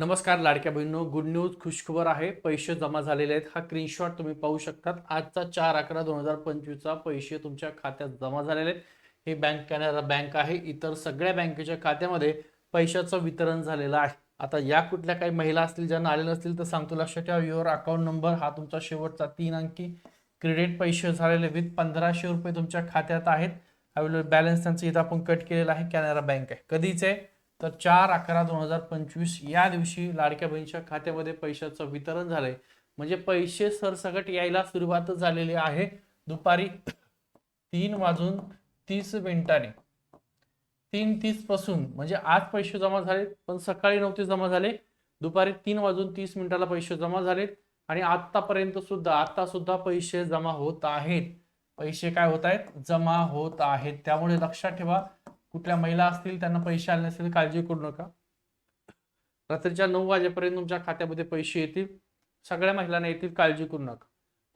नमस्कार लाडक्या बहिणीनो good news खुशखबर आहे. पैसे जमा झालेले आहेत. हा स्क्रीनशॉट तुम्ही पाहू शकतात. आजचा चार अकरा दोन हजार पंचवीसचा पैसे तुमच्या खात्यात जमा झालेले आहेत. ही बँक कॅनरा बँक आहे. इतर सगळ्या बँकेच्या खात्यामध्ये पैशाचं वितरण झालेलं आहे. आता या कुठल्या काही महिला असतील ज्यांना आलेल्या असतील तर सांगतो लक्षात ठेवा युअर अकाउंट नंबर हा तुमचा शेवटचा तीन अंकी. क्रेडिट पैसे झालेले विथ पंधराशे रुपये तुमच्या खात्यात आहेत. अवेलेबल बॅलन्स त्यांचं इथं आपण कट केलेला आहे. कॅनरा बँक आहे. कधीच आहे? तर चार अकरा दोन हजार पंचवीस या दिवशी लाडक्या बहिणीच्या खात्यामध्ये पैशाचं वितरण झालंय. म्हणजे पैसे सरसकट यायला सुरुवात झालेली आहे. दुपारी तीन वाजून तीस मिनिटाने. तीन तीसपासून. म्हणजे आज पैसे जमा झाले पण सकाळी नव्हते जमा झाले. दुपारी तीन वाजून तीस मिनिटाला पैसे जमा झालेत. आणि आतापर्यंत सुद्धा आता सुद्धा पैसे जमा होत आहेत. पैसे काय होत आहेत? जमा होत आहेत. त्यामुळे लक्षात ठेवा कुठल्या महिला असतील त्यांना पैसे आले नसतील काळजी करू नका. रात्रीच्या नऊ वाजेपर्यंत तुमच्या खात्यामध्ये पैसे येतील. सगळ्या महिलांना येतील काळजी करू नका.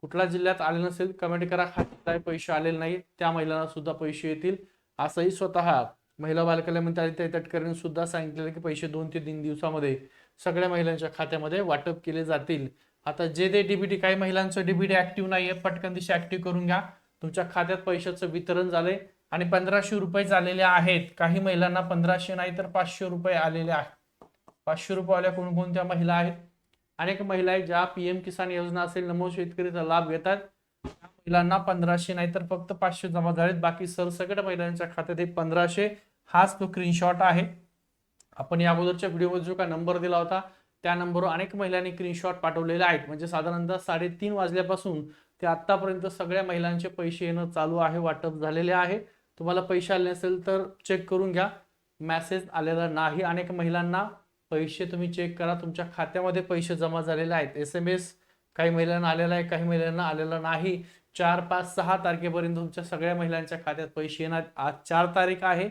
कुठल्या जिल्ह्यात आले नसेल कमेंट करा. खात्यात पैसे आलेले नाही त्या महिलांना सुद्धा पैसे येतील. असंही स्वतः महिला बालकल्याण मंत्री आदित्य तटकरेंनी सुद्धा सांगितलेलं की पैसे दोन ते तीन दिवसामध्ये सगळ्या महिलांच्या खात्यामध्ये वाटप केले जातील. आता जे ते डीबीटी काही महिलांचं डीबीटी ऍक्टिव्ह नाहीये पटकन दिशा ऍक्टिव्ह करून घ्या. तुमच्या खात्यात पैशाचं वितरण झालंय. आणि पंधराशे रुपये आलेले आहेत. काही महिलांना पंधराशे नाही तर पाचशे रुपये आलेले आहेत. पाचशे रुपयेवाल्या कोणकोणत्या महिला आहेत? अनेक महिला आहेत ज्या पीएम किसान योजना असेल नमो शेतकरीचा लाभ घेतात. त्या महिलांना पंधराशे नाही तर फक्त पाचशे जमा झालेत. बाकी सरसकट महिलांच्या खात्यात हे पंधराशे. हाच तो स्क्रीनशॉट आहे. आपण या अगोदरच्या व्हिडिओमध्ये जो काय नंबर दिला होता त्या नंबरवर अनेक महिलांनी स्क्रीनशॉट पाठवलेले आहेत. म्हणजे साधारणतः साडेतीन वाजल्यापासून ते आतापर्यंत सगळ्या महिलांचे पैसे येणं चालू आहे वाटप झालेले आहे. तुम्हाला पैसे आले नसेल तर चेक करून घ्या. मॅसेज आलेला नाही. अनेक महिलांना पैसे तुम्ही चेक करा. तुमच्या खात्यामध्ये पैसे जमा झालेले आहेत. एस एम एस काही महिलांना आलेला आहे काही महिलांना आलेला नाही. चार पाच सहा तारखेपर्यंत तुमच्या सगळ्या महिलांच्या खात्यात पैसे येणार. आज चार तारीख आहे.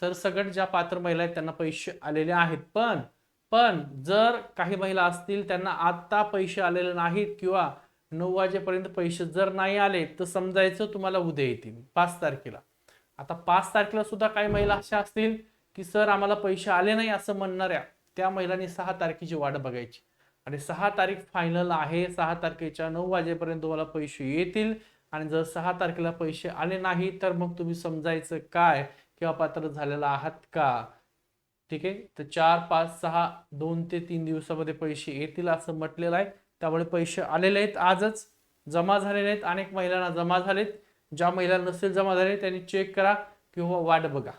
सरसकट ज्या पात्र महिला आहेत त्यांना पैसे आलेले आहेत. पण पण जर काही महिला असतील त्यांना आत्ता पैसे आलेले नाहीत किंवा नऊ वाजेपर्यंत पैसे जर नाही आले तर समजायचं तुम्हाला उद्या येतील. पाच तारखेला. आता पाच तारखेला सुद्धा काही महिला अशा असतील की सर आम्हाला पैसे आले नाही असं म्हणणाऱ्या त्या महिलांनी सहा तारखेची वाट बघायची. आणि सहा तारीख फायनल आहे सहा तारखेच्या नऊ वाजेपर्यंत तुम्हाला पैसे येतील. आणि जर सहा तारखेला पैसे आले नाही तर मग तुम्ही समजायचं काय? किंवा पात्र झालेला आहात का? ठीक आहे? तर चार पाच सहा दोन ते तीन दिवसामध्ये पैसे येतील असं म्हटलेलं आहे. त्यामुळे पैसे आलेले आहेत आजच. जमा झालेले आहेत. अनेक महिलांना जमा झालेत. ज्या महिला नसेल जमा झाले त्यांनी चेक करा किंवा वाट बघा.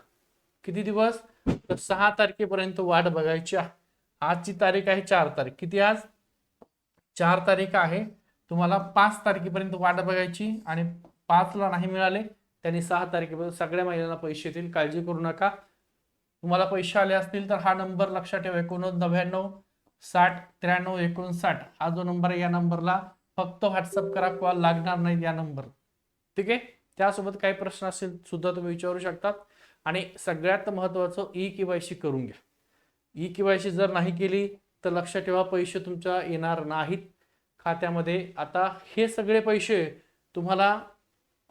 किती दिवस? तर सहा तारखेपर्यंत वाट बघायची आजची तारीख आहे चार तारीख. किती आज? चार तारीख आहे. तुम्हाला पाच तारखेपर्यंत वाट बघायची आणि पाचला नाही मिळाले त्यांनी सहा तारखेपर्यंत सगळ्या महिलांना पैसे येतील काळजी करू नका. तुम्हाला पैसे आले असतील तर हा नंबर लक्षात ठेवा. एकोणीस नव्याण्णव साठ त्र्याण्णव एकोणसाठ. हा जो नंबर आहे या नंबरला फक्त व्हॉट्सअप करा कॉल लागणार नाही या नंबर ठीक आहे? त्यासोबत काही प्रश्न असेल सुद्धा तुम्ही विचारू शकतात. आणि सगळ्यात महत्वाचं ई के वाय सी करून घ्या. ई के वाय सी जर नाही केली तर लक्षात ठेवा पैसे तुमच्या येणार नाहीत खात्यामध्ये. आता हे सगळे पैसे तुम्हाला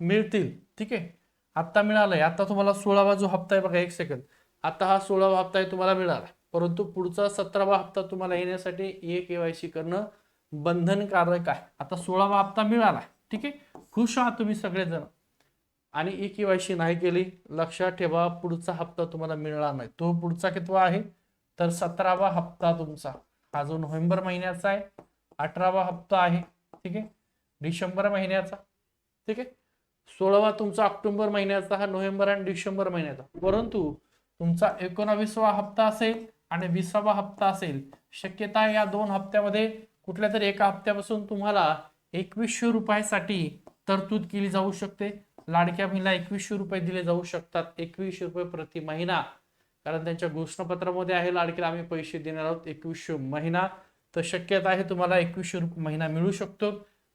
मिळतील. ठीक आहे? आत्ता मिळालंय. आता तुम्हाला सोळावा जो हप्ता आहे बघा एक सेकंद आता हा सोळावा हप्ता आहे तुम्हाला मिळाला. परंतु पुढचा सतरावा हप्ता तुम्हाला येण्यासाठी ए सी करणं बंधनकारक आहे. आता सोळावा हप्ता मिळाला. ठीक आहे? खुश आहात तुम्ही सगळेजण. आणि ई केवायसी नाही केली लक्षात ठेवा पुढचा हप्ता तुम्हाला मिळणार नाही. तो पुढचा कितवा आहे? तर सतरावा हप्ता तुमचा. हा जो नोव्हेंबर महिन्याचा आहे अठरावा हप्ता आहे ठीक आहे? डिसेंबर महिन्याचा ठीक आहे? सोळावा तुमचा ऑक्टोबर महिन्याचा हा नोव्हेंबर आणि डिसेंबर महिन्याचा. परंतु तुमचा एकोणावीसवा हप्ता असेल आणि विसावा हप्ता असेल शक्यता आहे या दोन हप्त्यामध्ये कुठल्या तरी एका हप्त्यापासून तुम्हाला एकवीसशे रुपयासाठी तरतूद केली जाऊ शकते. लाडक्या महिला एकवीसशे रुपये दिले जाऊ शकतात. एकवीसशे रुपये प्रति महिना. कारण त्यांच्या घोषणापत्रामध्ये आहे लाडकीला आम्ही पैसे देणार आहोत एकवीसशे महिना. तर शक्यता आहे तुम्हाला एकवीसशे रुपये महिना मिळू शकतो.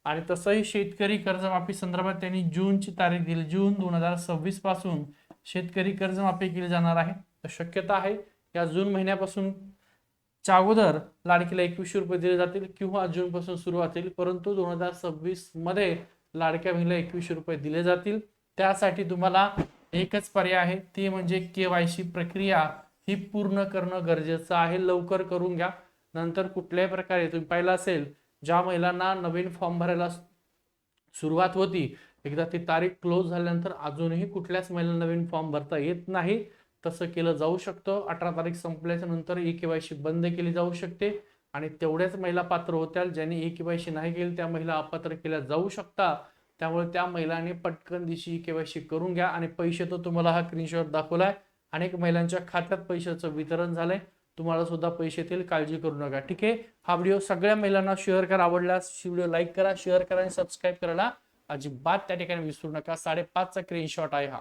आणि तसंही शेतकरी कर्जमाफी संदर्भात त्यांनी जूनची तारीख दिली. जून दोन हजार सव्वीसपासून शेतकरी कर्जमाफी केली जाणार आहे. तर शक्यता आहे या जून महिन्यापासून च्या अगोदर लाडकीला एकवीसशे रुपये दिले जातील किंवा जूनपासून सुरुवात होईल परंतु दोन हजार सव्वीसमध्ये लाडक्या बहिणीला एकवीसशे रुपये दिले जातील. त्यासाठी तुम्हाला एकच पर्याय आहे ते म्हणजे केवायसी प्रक्रिया ही पूर्ण करणं गरजेचं आहे. लवकर करून घ्या. नंतर कुठल्याही प्रकारे तुम्ही पाहिलं असेल ज्या महिलांना नवीन फॉर्म भरायला सुरुवात होती एकदा ती तारीख क्लोज झाल्यानंतर अजूनही कुठल्याच महिला नवीन फॉर्म भरता येत नाही. तसं केलं जाऊ शकतं. अठरा तारीख संपल्याच्या नंतर ई केवायसी बंद केली जाऊ शकते. आणि तेवढ्याच महिला पात्र होत्या. ज्यांनी ई केवायसी नाही केली त्या महिला अपात्र केल्या जाऊ शकता. त्यामुळे त्या महिलांनी पटकन दिवशी ई केवायसी करून घ्या. आणि पैसे तर तुम्हाला हा स्क्रीनशॉट दाखवलाय. अनेक महिलांच्या खात्यात पैशाचं वितरण झालंय. तुम्हाला सुद्धा पैसे येतील. काळजी करू नका. ठीक आहे? हा व्हिडिओ सगळ्या महिलांना शेअर करा. आवडल्यास व्हिडिओ लाईक करा शेअर करा आणि सबस्क्राईब करायला अजिबात त्या ठिकाणी विसरू नका. साडेपाचचा स्क्रीनशॉट आहे हा.